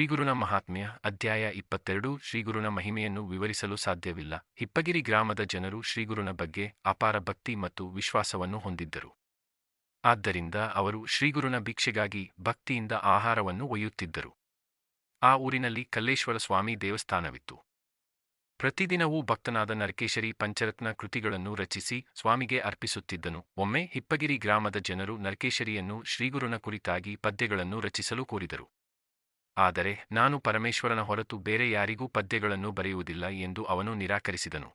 ಶ್ರೀಗುರುನ ಮಹಾತ್ಮ್ಯ, ಅಧ್ಯಾಯ ಇಪ್ಪತ್ತೆರಡು, ಶ್ರೀಗುರುನ ಮಹಿಮೆಯನ್ನು ವಿವರಿಸಲು ಸಾಧ್ಯವಿಲ್ಲ. ಹಿಪ್ಪಗಿರಿ ಗ್ರಾಮದ ಜನರು ಶ್ರೀಗುರುನ ಬಗ್ಗೆ ಅಪಾರ ಭಕ್ತಿ ಮತ್ತು ವಿಶ್ವಾಸವನ್ನು ಹೊಂದಿದ್ದರು. ಆದ್ದರಿಂದ ಅವರು ಶ್ರೀಗುರುನ ಭಿಕ್ಷೆಗಾಗಿ ಭಕ್ತಿಯಿಂದ ಆಹಾರವನ್ನು ಒಯ್ಯುತ್ತಿದ್ದರು. ಆ ಊರಿನಲ್ಲಿ ಕಲ್ಲೇಶ್ವರ ಸ್ವಾಮಿ ದೇವಸ್ಥಾನವಿತ್ತು. ಪ್ರತಿದಿನವೂ ಭಕ್ತನಾದ ನರಕೇಶರಿ ಪಂಚರತ್ನ ಕೃತಿಗಳನ್ನು ರಚಿಸಿ ಸ್ವಾಮಿಗೆ ಅರ್ಪಿಸುತ್ತಿದ್ದನು. ಒಮ್ಮೆ ಹಿಪ್ಪಗಿರಿ ಗ್ರಾಮದ ಜನರು ನರಕೇಶರಿಯನ್ನು ಶ್ರೀಗುರುನ ಕುರಿತಾಗಿ ಪದ್ಯಗಳನ್ನು ರಚಿಸಲು ಕೋರಿದರು. ಆದರೆ ನಾನು ಪರಮೇಶ್ವರನ ಹೊರತು ಬೇರೆ ಯಾರಿಗೂ ಪದ್ಯಗಳನ್ನು ಬರೆಯುವುದಿಲ್ಲ ಎಂದು ಅವನು ನಿರಾಕರಿಸಿದನು.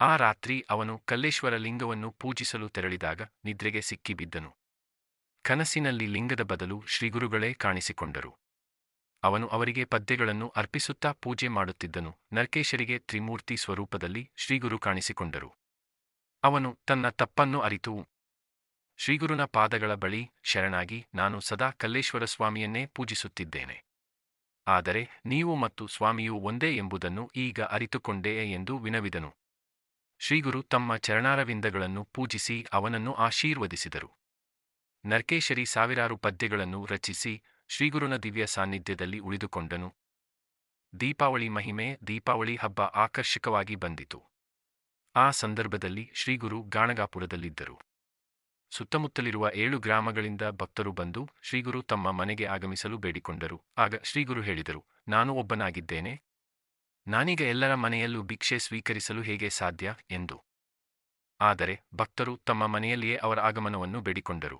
ಆ ರಾತ್ರಿ ಅವನು ಕಲ್ಲೇಶ್ವರ ಲಿಂಗವನ್ನು ಪೂಜಿಸಲು ತೆರಳಿದಾಗ ನಿದ್ರೆಗೆ ಸಿಕ್ಕಿಬಿದ್ದನು. ಕನಸಿನಲ್ಲಿ ಲಿಂಗದ ಬದಲು ಶ್ರೀಗುರುಗಳೇ ಕಾಣಿಸಿಕೊಂಡರು. ಅವನು ಅವರಿಗೆ ಪದ್ಯಗಳನ್ನು ಅರ್ಪಿಸುತ್ತಾ ಪೂಜೆ ಮಾಡುತ್ತಿದ್ದನು. ನರಕೇಶರಿಗೆ ತ್ರಿಮೂರ್ತಿ ಸ್ವರೂಪದಲ್ಲಿ ಶ್ರೀಗುರು ಕಾಣಿಸಿಕೊಂಡರು. ಅವನು ತನ್ನ ತಪ್ಪನ್ನು ಅರಿತು ಶ್ರೀಗುರುನ ಪಾದಗಳ ಬಳಿ ಶರಣಾಗಿ ನಾನು ಸದಾ ಕಲ್ಲೇಶ್ವರ ಸ್ವಾಮಿಯನ್ನೇ ಪೂಜಿಸುತ್ತಿದ್ದೇನೆ. ಆದರೆ ನೀವು ಮತ್ತು ಸ್ವಾಮಿಯು ಒಂದೇ ಎಂಬುದನ್ನು ಈಗ ಅರಿತುಕೊಂಡೇ ಎಂದು ವಿನವಿದನು. ಶ್ರೀಗುರು ತಮ್ಮ ಚರಣಾರವಿಂದಗಳನ್ನು ಪೂಜಿಸಿ ಅವನನ್ನು ಆಶೀರ್ವದಿಸಿದರು. ನರ್ಕೇಶರಿ ಸಾವಿರಾರು ಪದ್ಯಗಳನ್ನು ರಚಿಸಿ ಶ್ರೀಗುರುನ ದಿವ್ಯ ಸಾನ್ನಿಧ್ಯದಲ್ಲಿ ಉಳಿದುಕೊಂಡನು. ದೀಪಾವಳಿ ಮಹಿಮೆ, ದೀಪಾವಳಿ ಹಬ್ಬ ಆಕರ್ಷಕವಾಗಿ ಬಂದಿತು. ಆ ಸಂದರ್ಭದಲ್ಲಿ ಶ್ರೀಗುರು ಗಾಣಗಾಪುರದಲ್ಲಿದ್ದರು. ಸುತ್ತಮುತ್ತಲಿರುವ ಏಳು ಗ್ರಾಮಗಳಿಂದ ಭಕ್ತರು ಬಂದು ಶ್ರೀಗುರು ತಮ್ಮ ಮನೆಗೆ ಆಗಮಿಸಲು ಬೇಡಿಕೊಂಡರು. ಆಗ ಶ್ರೀಗುರು ಹೇಳಿದರು, ನಾನು ಒಬ್ಬನಾಗಿದ್ದೇನೆ. ನಾನೀಗ ಎಲ್ಲರ ಮನೆಯಲ್ಲೂ ಭಿಕ್ಷೆ ಸ್ವೀಕರಿಸಲು ಹೇಗೆ ಸಾಧ್ಯ? ಎಂದು. ಆದರೆ ಭಕ್ತರು ತಮ್ಮ ಮನೆಯಲ್ಲಿಯೇ ಅವರ ಆಗಮನವನ್ನು ಬೇಡಿಕೊಂಡರು.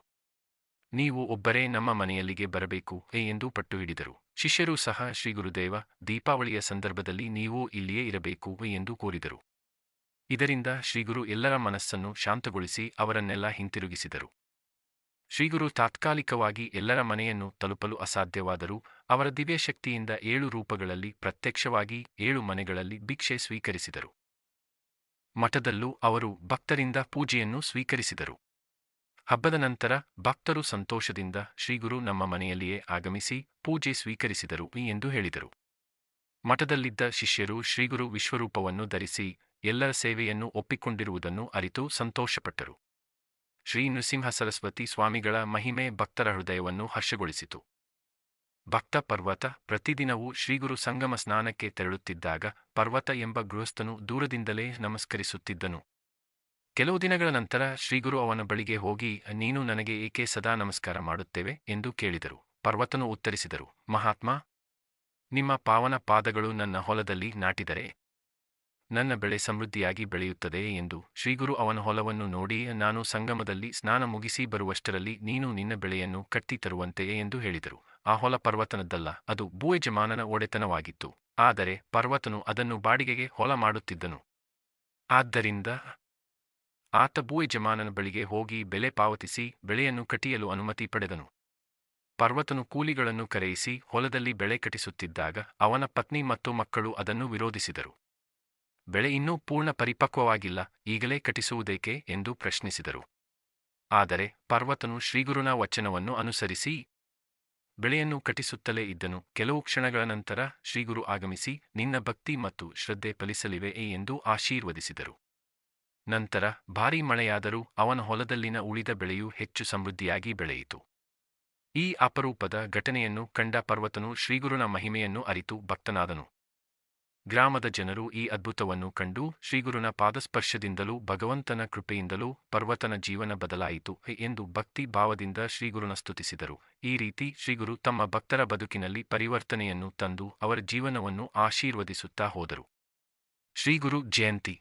ನೀವು ಒಬ್ಬರೇ ನಮ್ಮ ಮನೆಯಲ್ಲಿಗೆ ಬರಬೇಕು ಎಂದು ಪಟ್ಟು ಹಿಡಿದರು. ಶಿಷ್ಯರೂ ಸಹ ಶ್ರೀಗುರುದೇವ, ದೀಪಾವಳಿಯ ಸಂದರ್ಭದಲ್ಲಿ ನೀವೂ ಇಲ್ಲಿಯೇ ಇರಬೇಕು ಎಂದು ಕೋರಿದರು. ಇದರಿಂದ ಶ್ರೀಗುರು ಎಲ್ಲರ ಮನಸ್ಸನ್ನು ಶಾಂತಗೊಳಿಸಿ ಅವರನ್ನೆಲ್ಲ ಹಿಂತಿರುಗಿಸಿದರು. ಶ್ರೀಗುರು ತಾತ್ಕಾಲಿಕವಾಗಿ ಎಲ್ಲರ ಮನೆಯನ್ನು ತಲುಪಲು ಅಸಾಧ್ಯವಾದರೂ ಅವರ ದಿವ್ಯಶಕ್ತಿಯಿಂದ ಏಳು ರೂಪಗಳಲ್ಲಿ ಪ್ರತ್ಯಕ್ಷವಾಗಿ ಏಳು ಮನೆಗಳಲ್ಲಿ ಭಿಕ್ಷೆ ಸ್ವೀಕರಿಸಿದರು. ಮಠದಲ್ಲೂ ಅವರು ಭಕ್ತರಿಂದ ಪೂಜೆಯನ್ನು ಸ್ವೀಕರಿಸಿದರು. ಹಬ್ಬದ ನಂತರ ಭಕ್ತರು ಸಂತೋಷದಿಂದ ಶ್ರೀಗುರು ನಮ್ಮ ಮನೆಯಲ್ಲಿಯೇ ಆಗಮಿಸಿ ಪೂಜೆ ಸ್ವೀಕರಿಸಿದರು ಎಂದು ಹೇಳಿದರು. ಮಠದಲ್ಲಿದ್ದ ಶಿಷ್ಯರು ಶ್ರೀಗುರು ವಿಶ್ವರೂಪವನ್ನು ಧರಿಸಿ ಎಲ್ಲರ ಸೇವೆಯನ್ನು ಒಪ್ಪಿಕೊಂಡಿರುವುದನ್ನು ಅರಿತು ಸಂತೋಷಪಟ್ಟರು. ಶ್ರೀ ನೃಸಿಂಹ ಸರಸ್ವತಿ ಸ್ವಾಮಿಗಳ ಮಹಿಮೆ ಭಕ್ತರ ಹೃದಯವನ್ನು ಹರ್ಷಗೊಳಿಸಿತು. ಭಕ್ತ ಪರ್ವತ ಪ್ರತಿದಿನವೂ ಶ್ರೀಗುರು ಸಂಗಮ ಸ್ನಾನಕ್ಕೆ ತೆರಳುತ್ತಿದ್ದಾಗ ಪರ್ವತ ಎಂಬ ಗೃಹಸ್ಥನು ದೂರದಿಂದಲೇ ನಮಸ್ಕರಿಸುತ್ತಿದ್ದನು. ಕೆಲವು ದಿನಗಳ ನಂತರ ಶ್ರೀಗುರು ಅವನ ಬಳಿಗೆ ಹೋಗಿ, ನೀನು ನನಗೆ ಏಕೆ ಸದಾ ನಮಸ್ಕಾರ ಮಾಡುತ್ತೇವೆ? ಎಂದು ಕೇಳಿದರು. ಪರ್ವತನು ಉತ್ತರಿಸಿದರು, ಮಹಾತ್ಮ, ನಿಮ್ಮ ಪಾವನ ಪಾದಗಳು ನನ್ನ ಹೊಲದಲ್ಲಿ ನಾಟಿದರೆ ನನ್ನ ಬೆಳೆ ಸಮೃದ್ಧಿಯಾಗಿ ಬೆಳೆಯುತ್ತದೆ ಎಂದು ಶ್ರೀಗುರು ಅವನ ಹೊಲವನ್ನು ನೋಡಿ, ನಾನು ಸಂಗಮದಲ್ಲಿ ಸ್ನಾನ ಮುಗಿಸಿ ಬರುವಷ್ಟರಲ್ಲಿ ನೀನು ನಿನ್ನ ಬೆಳೆಯನ್ನು ಕಟ್ಟಿ ತರುವಂತೆಯೇ ಎಂದು ಹೇಳಿದರು. ಆ ಹೊಲ ಪರ್ವತನದ್ದಲ್ಲ, ಅದು ಭೂಯಜಮಾನನ ಒಡೆತನವಾಗಿತ್ತು. ಆದರೆ ಪರ್ವತನು ಅದನ್ನು ಬಾಡಿಗೆಗೆ ಹೊಲ ಮಾಡುತ್ತಿದ್ದನು. ಆದ್ದರಿಂದ ಆತ ಭೂಯಜಮಾನನ ಬಳಿಗೆ ಹೋಗಿ ಬೆಲೆ ಪಾವತಿಸಿ, ಬೆಳೆಯನ್ನು ಕಟಿಯಲು ಅನುಮತಿ ಪಡೆದನು. ಪರ್ವತನು ಕೂಲಿಗಳನ್ನು ಕರೆಯಿಸಿ, ಹೊಲದಲ್ಲಿ ಬೆಳೆ ಕಟಿಸುತ್ತಿದ್ದಾಗ ಅವನ ಪತ್ನಿ ಮತ್ತು ಮಕ್ಕಳು ಅದನ್ನು ವಿರೋಧಿಸಿದರು. ಬೆಳೆ ಇನ್ನೂ ಪೂರ್ಣ ಪರಿಪಕ್ವವಾಗಿಲ್ಲ, ಈಗಲೇ ಕಟಿಸುವುದೇಕೆ ಎಂದು ಪ್ರಶ್ನಿಸಿದರು. ಆದರೆ ಪರ್ವತನು ಶ್ರೀಗುರುನ ವಚನವನ್ನು ಅನುಸರಿಸಿ, ಬೆಳೆಯನ್ನು ಕಟಿಸುತ್ತಲೇ ಇದ್ದನು, ಕೆಲವು ಕ್ಷಣಗಳ ನಂತರ ಶ್ರೀಗುರು ಆಗಮಿಸಿ, ನಿನ್ನ ಭಕ್ತಿ ಮತ್ತು ಶ್ರದ್ಧೆ ಫಲಿಸಲಿವೆ ಎಂದು ಆಶೀರ್ವದಿಸಿದರು. ನಂತರ ಭಾರೀ ಮಳೆಯಾದರೂ ಅವನ ಹೊಲದಲ್ಲಿನ ಉಳಿದ ಬೆಳೆಯು ಹೆಚ್ಚು ಸಮೃದ್ಧಿಯಾಗಿ ಬೆಳೆಯಿತು. ಈ ಅಪರೂಪದ ಘಟನೆಯನ್ನು ಕಂಡ ಪರ್ವತನು ಶ್ರೀಗುರುನ ಮಹಿಮೆಯನ್ನು ಅರಿತು ಭಕ್ತನಾದನು. ಗ್ರಾಮದ ಜನರು ಈ ಅದ್ಭುತವನ್ನು ಕಂಡು ಶ್ರೀಗುರುನ ಪಾದಸ್ಪರ್ಶದಿಂದಲೂ ಭಗವಂತನ ಕೃಪೆಯಿಂದಲೂ ಪರ್ವತನ ಜೀವನ ಬದಲಾಯಿತು ಎಂದು ಭಕ್ತಿ ಭಾವದಿಂದ ಶ್ರೀಗುರುನ ಸ್ತುತಿಸಿದರು. ಈ ರೀತಿ ಶ್ರೀಗುರು ತಮ್ಮ ಭಕ್ತರ ಬದುಕಿನಲ್ಲಿ ಪರಿವರ್ತನೆಯನ್ನು ತಂದು ಅವರ ಜೀವನವನ್ನು ಆಶೀರ್ವದಿಸುತ್ತಾ ಹೋದರು. ಶ್ರೀಗುರು ಜಯಂತಿ.